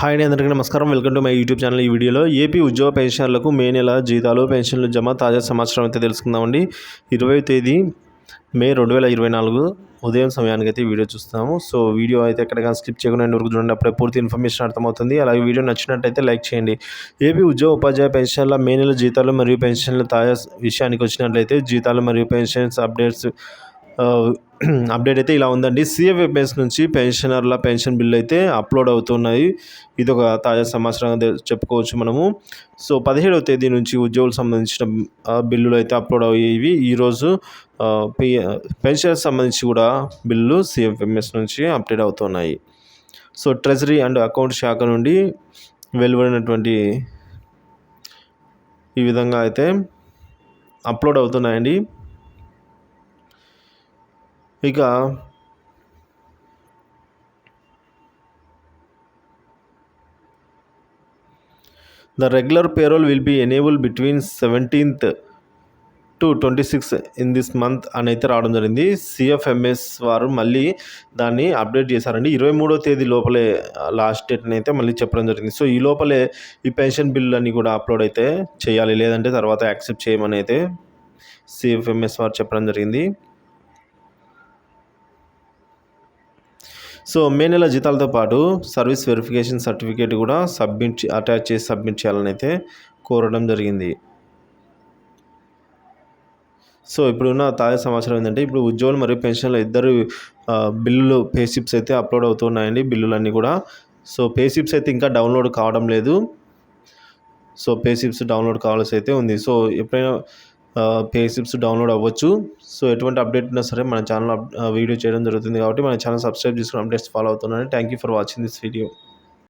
Hi అండి అందరికీ నమస్కారం. Welcome to my YouTube channel. ఈ వీడియోలో ఏపీ ఉద్యోగ పెన్షన్లకు మే నెల జీతాలు పెన్షన్లు జమ తాజా సమాచారం అయితే తెలుసుకుందామండి. ఇరవై తేదీ మే రెండు వేల ఇరవై నాలుగు ఉదయం సమయానికి అయితే వీడియో చూస్తాము. సో వీడియో అయితే ఎక్కడికైనా స్కిప్ చేయకుండా వరకు చూడండి. అప్పుడే పూర్తి ఇన్ఫర్మేషన్ అర్థమవుతుంది. అలాగే వీడియో నచ్చినట్టయితే లైక్ చేయండి. ఏపీ ఉద్యోగ ఉపాధ్యాయ పెన్షన్ల మే నెల జీతాలు మరియు పెన్షన్ల తాజా విషయానికి వచ్చినట్లయితే జీతాలు మరియు పెన్షన్స్ అప్డేట్స్ అప్డేట్ అయితే ఇలా ఉందండి. సిఎఫ్ఎఫ్ఎస్ నుంచి పెన్షనర్ల పెన్షన్ బిల్లు అయితే అప్లోడ్ అవుతున్నాయి. ఇది ఒక తాజా సమాచారంగా చెప్పుకోవచ్చు మనము. సో పదిహేడవ తేదీ నుంచి ఉద్యోగులకు సంబంధించిన బిల్లులు అయితే అప్లోడ్ అయ్యేవి. ఈరోజు పెన్షన్ సంబంధించి కూడా బిల్లు సిఎఫ్ఎంఎస్ నుంచి అప్డేట్ అవుతున్నాయి. సో ట్రెజరీ అండ్ అకౌంట్ శాఖ నుండి వెలువడినటువంటి ఈ విధంగా అయితే అప్లోడ్ అవుతున్నాయండి. ఇక the regular payroll will be enable between seventeenth to twenty six in this month అని అయితే రావడం జరిగింది. సిఎఫ్ఎంఎస్ వారు మళ్ళీ దాన్ని అప్డేట్ చేశారండి. ఇరవై మూడో తేదీ లోపలే లాస్ట్ డేట్ని అయితే మళ్ళీ చెప్పడం జరిగింది. సో ఈ లోపలే ఈ పెన్షన్ బిల్లు అన్ని కూడా అప్లోడ్ అయితే చేయాలి. లేదంటే తర్వాత యాక్సెప్ట్ చేయమని అయితే సిఎఫ్ఎంఎస్ వారు చెప్పడం జరిగింది. సో మే నెల జీతాలతో పాటు సర్వీస్ వెరిఫికేషన్ సర్టిఫికేట్ కూడా సబ్మిట్ అటాచ్ చేసి సబ్మిట్ చేయాలని అయితే కోరడం జరిగింది. సో ఇప్పుడున్న తాజా సమాచారం ఏంటంటే ఇప్పుడు ఉద్యోగులు మరియు పెన్షన్లు ఇద్దరు బిల్లులు పేషిప్స్ అయితే అప్లోడ్ అవుతున్నాయండి బిల్లులన్నీ కూడా. సో పేషిప్స్ అయితే ఇంకా డౌన్లోడ్ కావడం లేదు. సో పేషిప్స్ డౌన్లోడ్ కావాల్సి అయితే ఉంది. సో ఎప్పుడైనా పేసిప్స్ డౌన్లోడ్ అవ్వచ్చు. సో ఎటువంటి అప్డేట్ ఉన్నా సరే మన ఛానల్ వీడియో చేయడం జరుగుతుంది కాబట్టి మన ఛానల్ సబ్స్క్రైబ్ చేసుకుని అప్డేట్స్ ఫాలో అవుతున్నాను thank you for watching this video